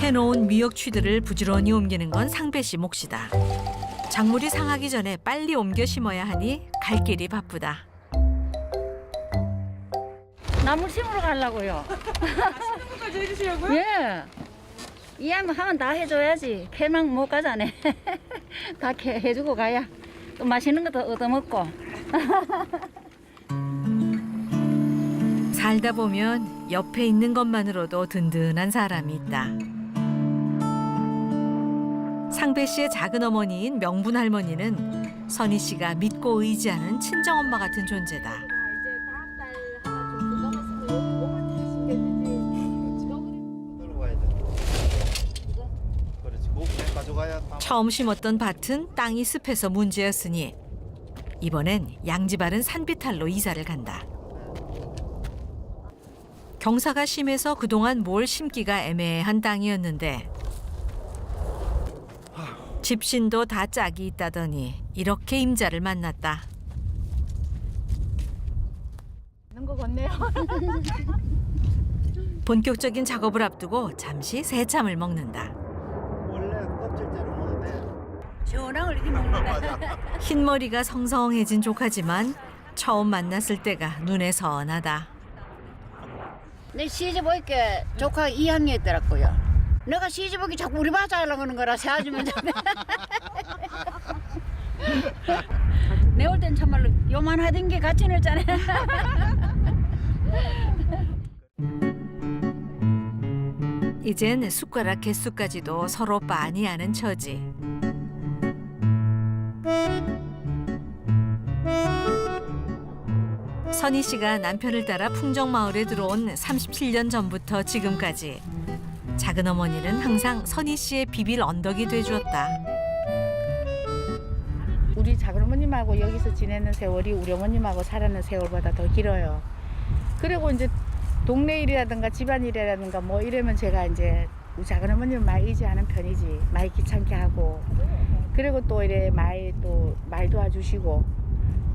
캐놓은 미역취들을 부지런히 옮기는 건 상배 씨 몫이다. 작물이 상하기 전에 빨리 옮겨 심어야 하니 갈 길이 바쁘다. 나물 심으러 가려고요. 까지 해주시려고요? 예. 이하면 하면 다 해줘야지. 캐만 못 가자네. 다 캐, 해주고 가야 또 맛있는 것도 얻어먹고. 살다 보면 옆에 있는 것만으로도 든든한 사람이 있다. 상배 씨의 작은 어머니인 명분 할머니는 선희 씨가 믿고 의지하는 친정 엄마 같은 존재다. 처음 심었던 밭은 땅이 습해서 문제였으니 이번엔 양지바른 산비탈로 이사를 간다. 경사가 심해서 그동안 뭘 심기가 애매한 땅이었는데 집신도 다 짝이 있다더니 이렇게 임자를 만났다. 있는 거 같네요. 본격적인 작업을 앞두고 잠시 새참을 먹는다. 원래 껍질째로 돼. 시원한 걸 이렇게 먹는 맞아. 흰머리가 성성해진 조카지만 처음 만났을 때가 눈에 선하다. 내 시집 오니까 조카 2학년 있더라고요. 내가 시집 오기 자꾸 우리 봐 자려고 하는 거라 세아주면 내올 땐 참말로 요만하던 게 같이 냈잖아. 이젠 숟가락 개수까지도 서로 빤히 아는 처지. 선희 씨가 남편을 따라 풍정마을에 들어온 37년 전부터 지금까지 작은 어머니는 항상 선희 씨의 비빌 언덕이 돼주었다. 우리 작은 어머님하고 여기서 지내는 세월이 우리 어머님하고 살았는 세월보다 더 길어요. 그리고 이제 동네 일이라든가 집안 일이라든가 뭐 이러면 제가 이제 우리 작은 어머님 많이 의지하는 편이지. 많이 귀찮게 하고. 그리고 또 이래 많이 또 말 도와주시고.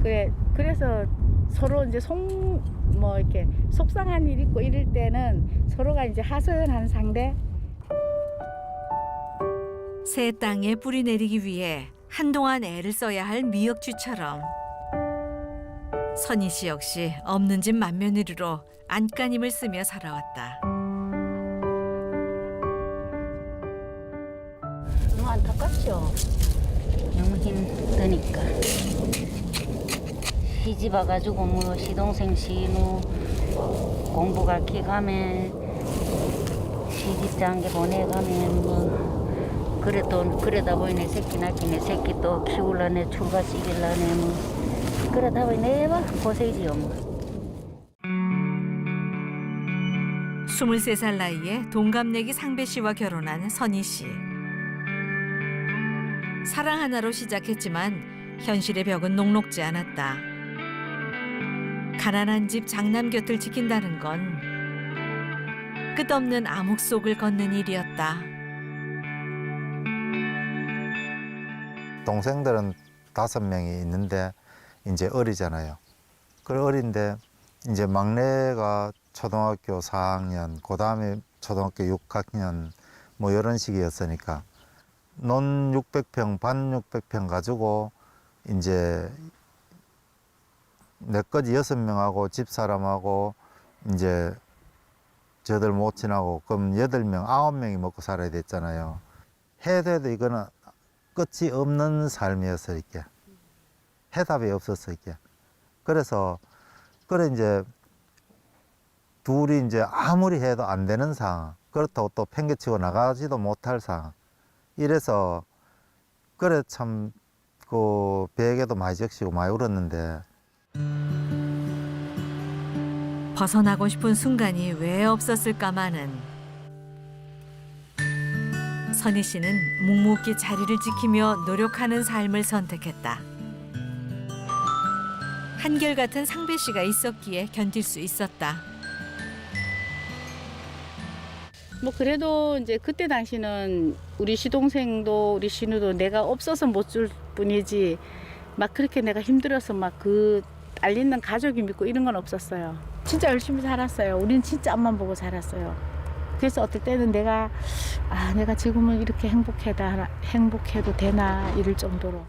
그래 그래서 서로 이제 속 뭐 이렇게 속상한 일 있고 이럴 때는 서로가 이제 하소연하는 상대 새 땅에 뿌리 내리기 위해 한동안 애를 써야 할 미역쥐처럼 선희 씨 역시 없는 집 맏며느리로 안간힘을 쓰며 살아왔다. 너무 안타깝죠. 너무 힘드니까. 시집 와가지고 뭐 시동생 시누 공부 가르치 가면 시집장게 보내가면 뭐 그래도 그러다 보니 내 새끼 낳기 내 새끼 또 키울라네 출가 시킬라네 뭐 그러다 보니 내가 고생이지요 뭐. 23살 나이에 동갑내기 상배 씨와 결혼한 선희 씨. 사랑 하나로 시작했지만 현실의 벽은 녹록지 않았다. 가난한 집 장남 곁을 지킨다는 건 끝없는 암흑 속을 걷는 일이었다. 동생들은 다섯 명이 있는데 이제 어리잖아요. 그 어린데 이제 막내가 초등학교 4학년, 그 다음에 초등학교 6학년 뭐 이런 식이었으니까 논 600평, 반 600평 가지고 이제 내까지 여섯 명하고 집사람하고 이제 저들 모친하고 그럼 여덟 명, 아홉 명이 먹고 살아야 됐잖아요. 해도 해도 이거는 끝이 없는 삶이었어 이렇게. 해답이 없었어 이렇게. 그래서 그래 이제 둘이 이제 아무리 해도 안 되는 상황 그렇다고 또 팽개치고 나가지도 못할 상황. 이래서 그래 참그 베개도 많이 적시고 많이 울었는데 벗어나고 싶은 순간이 왜 없었을까마는 선희 씨는 묵묵히 자리를 지키며 노력하는 삶을 선택했다. 한결같은 상배 씨가 있었기에 견딜 수 있었다. 뭐 그래도 이제 그때 당시는 우리 시동생도 우리 신우도 내가 없어서 못 줄 뿐이지 막 그렇게 내가 힘들어서 막 그 알리는 가족이 믿고 이런 건 없었어요. 진짜 열심히 살았어요. 우린 진짜 앞만 보고 살았어요. 그래서 어떨 때는 내가 아 내가 지금은 이렇게 행복해다 행복해도 되나 이럴 정도로